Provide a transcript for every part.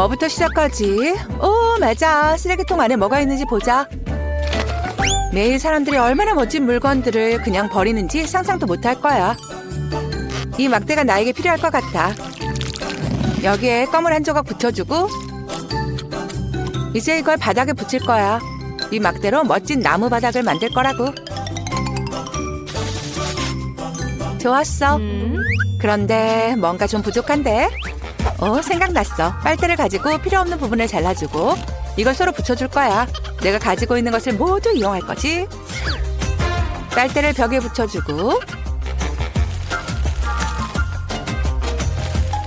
뭐부터 시작하지? 오, 맞아. 쓰레기통 안에 뭐가 있는지 보자. 매일 사람들이 얼마나 멋진 물건들을 그냥 버리는지 상상도 못할 거야. 이 막대가 나에게 필요할 것 같아. 여기에 껌을 한 조각 붙여주고 이제 이걸 바닥에 붙일 거야. 이 막대로 멋진 나무 바닥을 만들 거라고. 좋았어. 그런데 뭔가 좀 부족한데? 어, 생각났어. 빨대를 가지고 필요 없는 부분을 잘라주고 이걸 서로 붙여줄 거야. 내가 가지고 있는 것을 모두 이용할 거지. 빨대를 벽에 붙여주고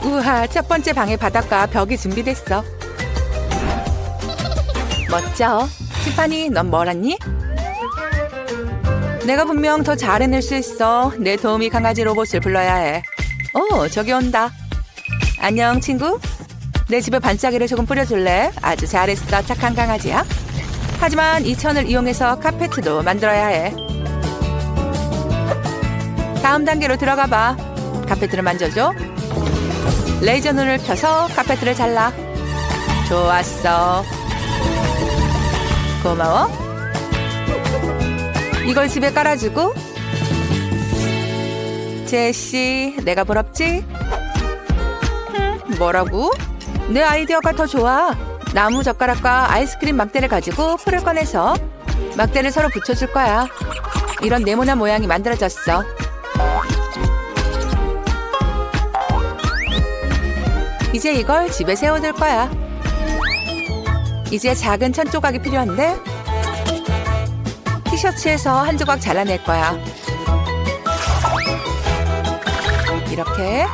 우와, 첫 번째 방의 바닥과 벽이 준비됐어. 멋져. 티파니, 넌 뭘 했니? 내가 분명 더 잘 해낼 수 있어. 내 도우미 강아지 로봇을 불러야 해. 오, 저기 온다. 안녕, 친구. 내 집에 반짝이를 조금 뿌려줄래? 아주 잘했어. 착한 강아지야. 하지만 이 천을 이용해서 카페트도 만들어야 해. 다음 단계로 들어가 봐. 카페트를 만져줘. 레이저 눈을 켜서 카페트를 잘라. 좋았어. 고마워. 이걸 집에 깔아주고. 제시, 내가 부럽지? 흠, 뭐라고? 내 아이디어가 더 좋아. 나무 젓가락과 아이스크림 막대를 가지고 풀을 꺼내서 막대를 서로 붙여줄 거야. 이런 네모난 모양이 만들어졌어. 이제 이걸 집에 세워둘 거야. 이제 작은 천 조각이 필요한데 티셔츠에서 한 조각 잘라낼 거야. 이렇게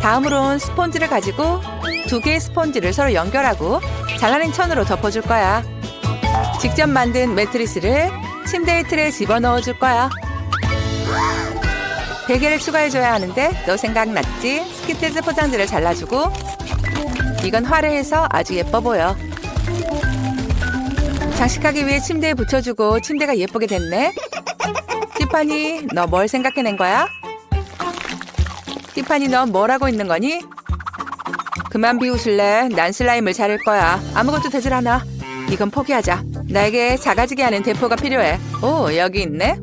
다음으론 스폰지를 가지고 두 개의 스폰지를 서로 연결하고 잘라낸 천으로 덮어줄 거야. 직접 만든 매트리스를 침대의 틀에 집어넣어 줄 거야. 베개를 추가해줘야 하는데 너 생각났지? 스키트즈 포장지를 잘라주고 이건 화려해서 아주 예뻐 보여. 장식하기 위해 침대에 붙여주고 침대가 예쁘게 됐네. 티파니, 너 뭘 생각해낸 거야? 티파니, 넌뭘 하고 있는 거니? 그만 비우실래? 난 슬라임을 자를 거야. 아무것도 되질 않아. 이건 포기하자. 나에게 작아지게 하는 대포가 필요해. 오, 여기 있네.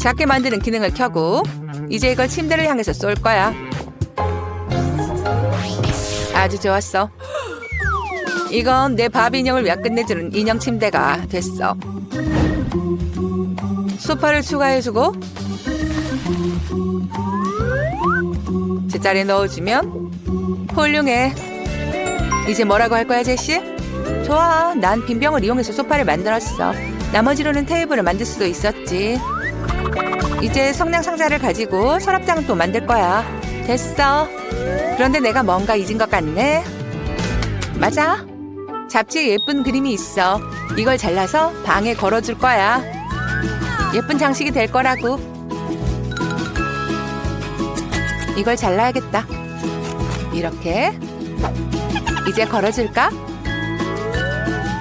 작게 만드는 기능을 켜고 이제 이걸 침대를 향해서 쏠 거야. 아주 좋았어. 이건 내 바비 인형을 끝내주는 인형 침대가 됐어. 소파를 추가해주고 제자리에 넣어주면 훌륭해. 이제 뭐라고 할 거야, 제시? 좋아. 난 빈병을 이용해서 소파를 만들었어. 나머지로는 테이블을 만들 수도 있었지. 이제 성냥 상자를 가지고 서랍장을 또 만들 거야. 됐어. 그런데 내가 뭔가 잊은 것 같네. 맞아. 잡지에 예쁜 그림이 있어. 이걸 잘라서 방에 걸어줄 거야. 예쁜 장식이 될 거라고. 이걸 잘라야겠다. 이렇게. 이제 걸어줄까?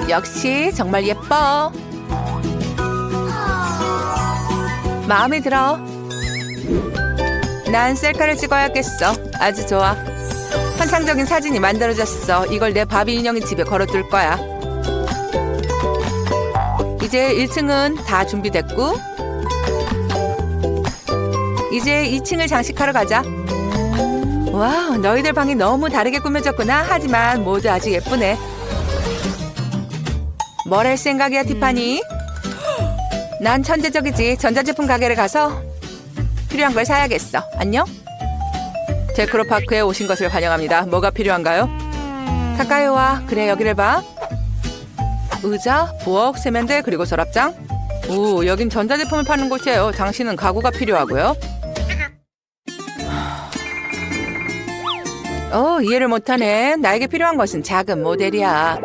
역시 정말 예뻐. 마음에 들어. 난 셀카를 찍어야겠어. 아주 좋아. 환상적인 사진이 만들어졌어. 이걸 내 바비 인형의 집에 걸어둘 거야. 이제 1층은 다 준비됐고 이제 2층을 장식하러 가자. 와, 너희들 방이 너무 다르게 꾸며졌구나. 하지만 모두 아주 예쁘네. 뭘 할 생각이야, 티파니? 난 천재적이지. 전자제품 가게를 가서 필요한 걸 사야겠어. 안녕? 테크노파크에 오신 것을 환영합니다. 뭐가 필요한가요? 가까이 와. 그래, 여기를 봐. 의자, 부엌, 세면대, 그리고 서랍장. 오, 여긴 전자제품을 파는 곳이에요. 당신은 가구가 필요하고요. 어, 이해를 못하네. 나에게 필요한 것은 작은 모델이야.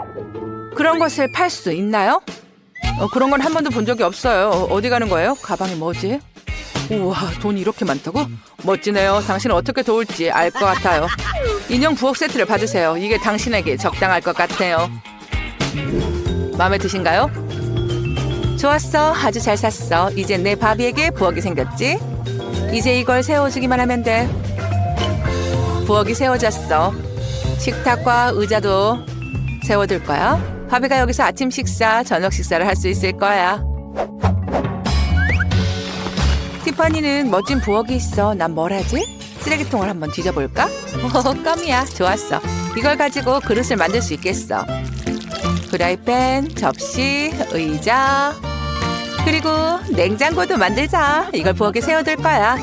그런 것을 팔 수 있나요? 어, 그런 건 한 번도 본 적이 없어요. 어, 어디 가는 거예요? 가방이 뭐지? 우와, 돈이 이렇게 많다고? 멋지네요. 당신을 어떻게 도울지 알 것 같아요. 인형 부엌 세트를 받으세요. 이게 당신에게 적당할 것 같네요. 마음에 드신가요? 좋았어. 아주 잘 샀어. 이제 내 바비에게 부엌이 생겼지? 이제 이걸 세워주기만 하면 돼. 부엌이 세워졌어. 식탁과 의자도 세워둘 거야. 바비가 여기서 아침 식사, 저녁 식사를 할 수 있을 거야. 티파니는 멋진 부엌이 있어. 난 뭘 하지? 쓰레기통을 한번 뒤져볼까? 어, 껌이야. 좋았어. 이걸 가지고 그릇을 만들 수 있겠어. 프라이팬, 접시, 의자, 그리고 냉장고도 만들자. 이걸 부엌에 세워둘 거야.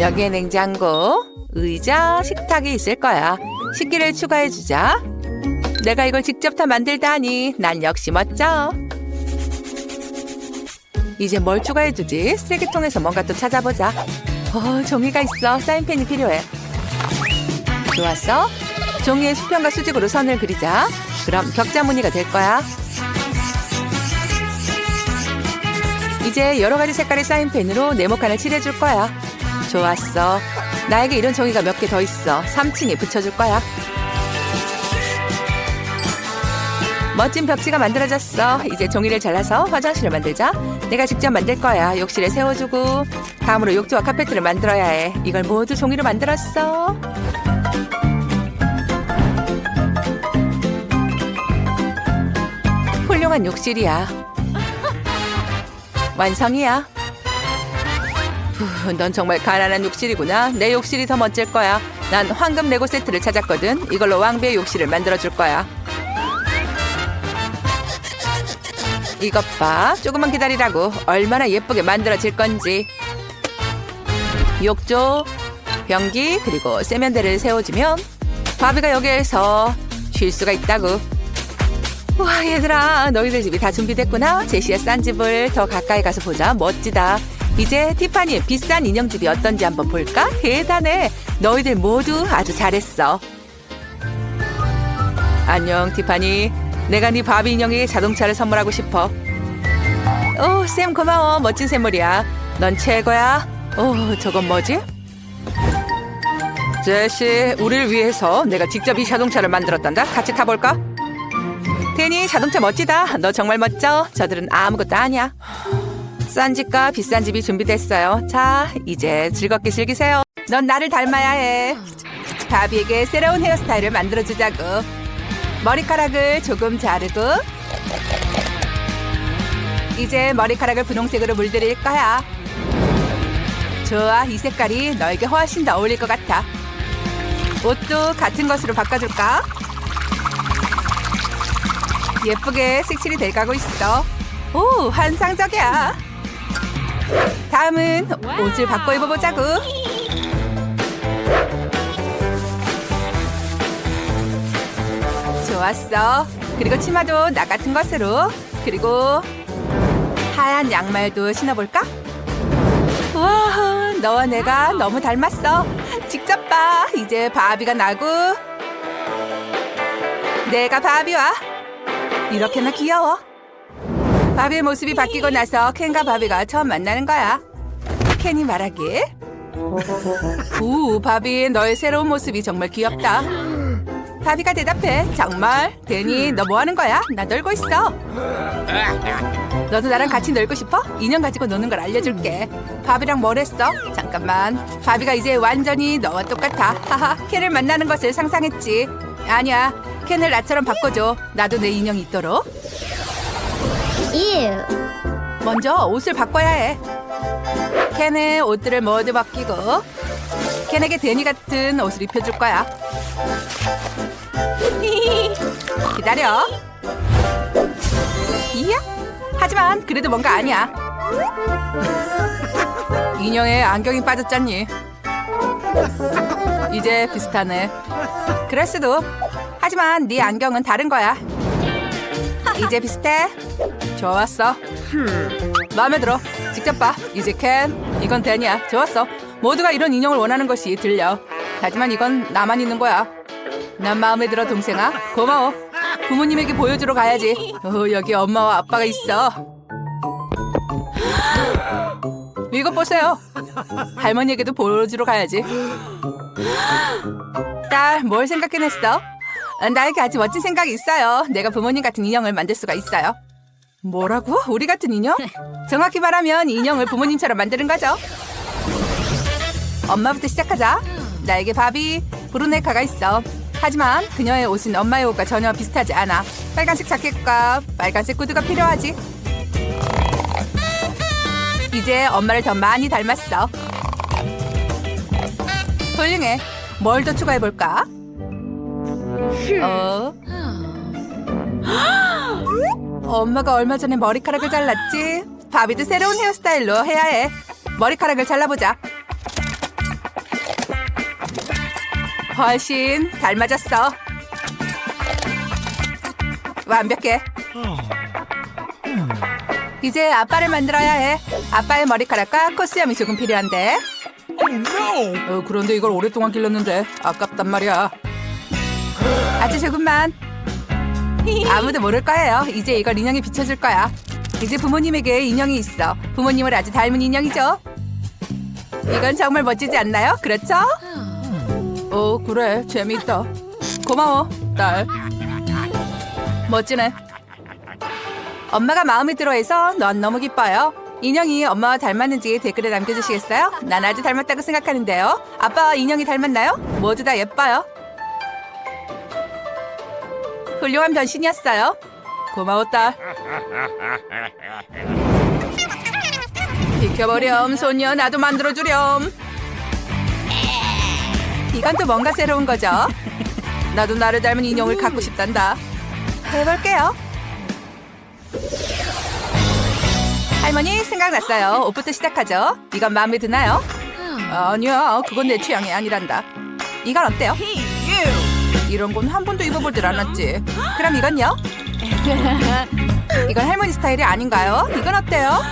여기에 냉장고, 의자, 식탁이 있을 거야. 식기를 추가해주자. 내가 이걸 직접 다 만들다니 난 역시 멋져. 이제 뭘 추가해주지? 쓰레기통에서 뭔가 또 찾아보자. 어, 종이가 있어. 사인펜이 필요해. 좋았어. 종이에 수평과 수직으로 선을 그리자. 그럼 격자 무늬가 될 거야. 이제 여러 가지 색깔의 사인펜으로 네모칸을 칠해줄 거야. 좋았어. 나에게 이런 종이가 몇 개 더 있어. 삼층에 붙여줄 거야. 멋진 벽지가 만들어졌어. 이제 종이를 잘라서 화장실을 만들자. 내가 직접 만들 거야. 욕실에 세워주고 다음으로 욕조와 카페트를 만들어야 해. 이걸 모두 종이로 만들었어. 훌륭한 욕실이야. 완성이야. 후, 넌 정말 가난한 욕실이구나. 내 욕실이 더 멋질 거야. 난 황금 레고 세트를 찾았거든. 이걸로 왕비의 욕실을 만들어줄 거야. 이것 봐. 조금만 기다리라고. 얼마나 예쁘게 만들어질 건지. 욕조, 변기, 그리고 세면대를 세워주면 바비가 여기에서 쉴 수가 있다고. 와 얘들아 너희들 집이 다 준비됐구나 제시의 싼 집을 더 가까이 가서 보자 멋지다 이제 티파니의 비싼 인형집이 어떤지 한번 볼까? 대단해. 너희들 모두 아주 잘했어. 안녕 티파니. 내가 네 바비 인형에게 자동차를 선물하고 싶어. 오 쌤 고마워. 멋진 샘물이야. 넌 최고야. 오 저건 뭐지? 제시 우리를 위해서 내가 직접 이 자동차를 만들었단다. 같이 타볼까? 데니 자동차 멋지다. 너 정말 멋져. 저들은 아무것도 아니야. 싼 집과 비싼 집이 준비됐어요. 자, 이제 즐겁게 즐기세요. 넌 나를 닮아야 해. 바비에게 새로운 헤어스타일을 만들어주자고. 머리카락을 조금 자르고 이제 머리카락을 분홍색으로 물들일 거야. 좋아, 이 색깔이 너에게 훨씬 더 어울릴 것 같아. 옷도 같은 것으로 바꿔줄까? 예쁘게 색칠이 돼가고 있어. 오, 환상적이야. 다음은 옷을 바꿔 입어보자고. 좋았어. 그리고 치마도 나 같은 것으로. 그리고 하얀 양말도 신어볼까? 와, 너와 내가 너무 닮았어. 직접 봐. 이제 바비가 나고 내가 바비와 이렇게나 귀여워. 바비의 모습이 바뀌고 나서 켄과 바비가 처음 만나는 거야. 켄이 말하길. 오, 바비, 너의 새로운 모습이 정말 귀엽다. 바비가 대답해. 정말? 데니, 너 뭐 하는 거야? 나 놀고 있어. 너도 나랑 같이 놀고 싶어? 인형 가지고 노는 걸 알려줄게. 바비랑 뭘 했어? 잠깐만. 바비가 이제 완전히 너와 똑같아. 하하, 켄을 만나는 것을 상상했지. 아니야. 켄을 나처럼 바꿔줘. 나도 내 인형이 있도록. 먼저 옷을 바꿔야 해. 켄의 옷들을 모두 벗기고 켄에게 데니 같은 옷을 입혀줄 거야. 기다려. 이야? 하지만 그래도 뭔가 아니야. 인형에 안경이 빠졌잖니. 이제 비슷하네. 그럴 수도. 하지만 네 안경은 다른 거야. 이제 비슷해. 좋았어. 마음에 들어. 직접 봐. 이제 캔. 이건 데니야. 좋았어. 모두가 이런 인형을 원하는 것이 들려. 하지만 이건 나만 있는 거야. 난 마음에 들어 동생아. 고마워. 부모님에게 보여주러 가야지. 어, 여기 엄마와 아빠가 있어. 이것 보세요. 할머니에게도 보여주러 가야지. 딸, 뭘 생각해냈어? 나에게 아주 멋진 생각이 있어요. 내가 부모님 같은 인형을 만들 수가 있어요. 뭐라고? 우리 같은 인형? 정확히 말하면 인형을 부모님처럼 만드는 거죠. 엄마부터 시작하자. 나에게 바비, 브루네카가 있어. 하지만 그녀의 옷은 엄마의 옷과 전혀 비슷하지 않아. 빨간색 자켓과 빨간색 구두가 필요하지. 이제 엄마를 더 많이 닮았어. 훌륭해. 뭘 더 추가해 볼까? 어? 엄마가 얼마 전에 머리카락을 잘랐지. 바비도 새로운 헤어스타일로 해야 해. 머리카락을 잘라보자. 훨씬 닮아졌어. 완벽해. 이제 아빠를 만들어야 해. 아빠의 머리카락과 코스염이 조금 필요한데. 어, 그런데 이걸 오랫동안 길렀는데 아깝단 말이야. 아주 조금만. 아무도 모를 거예요. 이제 이걸 인형에 비춰줄 거야. 이제 부모님에게 인형이 있어. 부모님을 아주 닮은 인형이죠. 이건 정말 멋지지 않나요? 그렇죠? 어, 그래. 재미있다. 고마워, 딸. 멋지네. 엄마가 마음에 들어해서 넌 너무 기뻐요. 인형이 엄마와 닮았는지 댓글에 남겨주시겠어요? 난 아주 닮았다고 생각하는데요. 아빠와 인형이 닮았나요? 모두 다 예뻐요. 훌륭한 변신이었어요. 고마워, 딸. 비켜버렴, 소녀. 나도 만들어주렴. 이건 또 뭔가 새로운 거죠? 나도 나를 닮은 인형을 갖고 싶단다. 해볼게요. 할머니 생각났어요. 옷부터 시작하죠. 이건 마음에 드나요? 아니야, 그건 내 취향이 아니란다. 이건 어때요? 이런 건 한 번도 입어보질 않았지. 그럼 이건요? 이건 할머니 스타일이 아닌가요? 이건 어때요?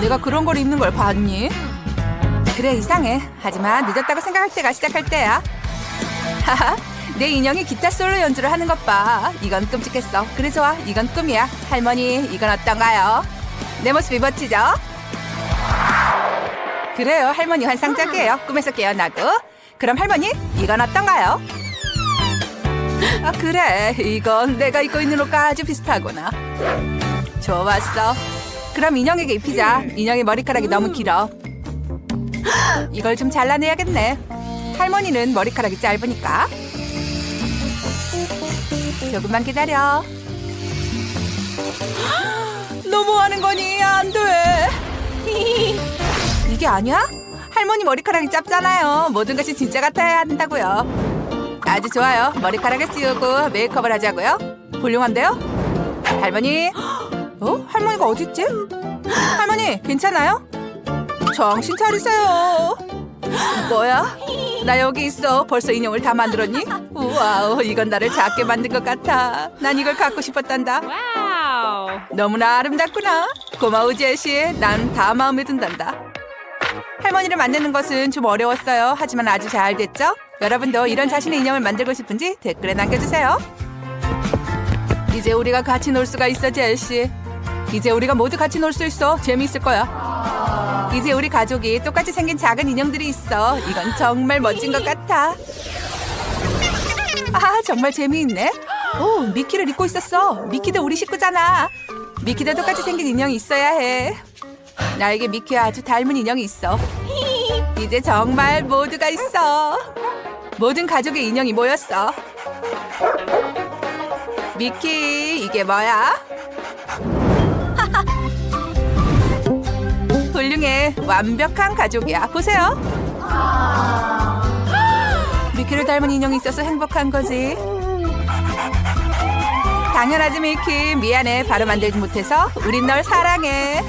내가 그런 걸 입는 걸 봤니? 그래 이상해. 하지만 늦었다고 생각할 때가 시작할 때야. 내 인형이 기타 솔로 연주를 하는 것 봐. 이건 끔찍했어. 그래 좋아. 이건 꿈이야. 할머니, 이건 어떤가요? 내 모습이 멋지죠? 그래요. 할머니 환상적이에요. 꿈에서 깨어나고. 그럼 할머니, 이건 어떤가요? 아 그래. 이건 내가 입고 있는 옷과 아주 비슷하구나. 좋았어. 그럼 인형에게 입히자. 인형의 머리카락이 너무 길어. 이걸 좀 잘라내야겠네. 할머니는 머리카락이 짧으니까. 조금만 기다려. 너무 하는 거니? 안 돼. 이게 아니야? 할머니 머리카락이 짧잖아요. 모든 것이 진짜 같아야 한다고요. 아주 좋아요. 머리카락을 씌우고 메이크업을 하자고요. 훌륭한데요? 할머니. 어? 할머니가 어디 있지? 할머니, 괜찮아요? 정신 차리세요. 뭐야? 나 여기 있어. 벌써 인형을 다 만들었니? 우와, 이건 나를 작게 만든 것 같아. 난 이걸 갖고 싶었단다. Wow. 너무나 아름답구나. 고마워 제시. 난 다 마음에 든단다. 할머니를 만드는 것은 좀 어려웠어요. 하지만 아주 잘 됐죠? 여러분도 이런 자신의 인형을 만들고 싶은지 댓글에 남겨주세요. 이제 우리가 같이 놀 수가 있어 제시. 이제 우리가 모두 같이 놀 수 있어. 재미있을 거야. 이제 우리 가족이 똑같이 생긴 작은 인형들이 있어. 이건 정말 멋진 것 같아. 아, 정말 재미있네. 오, 미키를 입고 있었어. 미키도 우리 식구잖아. 미키도 똑같이 생긴 인형이 있어야 해. 나에게 미키와 아주 닮은 인형이 있어. 이제 정말 모두가 있어. 모든 가족의 인형이 모였어. 미키, 이게 뭐야? 훌륭해. 완벽한 가족이야. 보세요. 미키를 닮은 인형이 있어서 행복한 거지. 당연하지, 미키. 미안해. 바로 만들지 못해서. 우린 널 사랑해.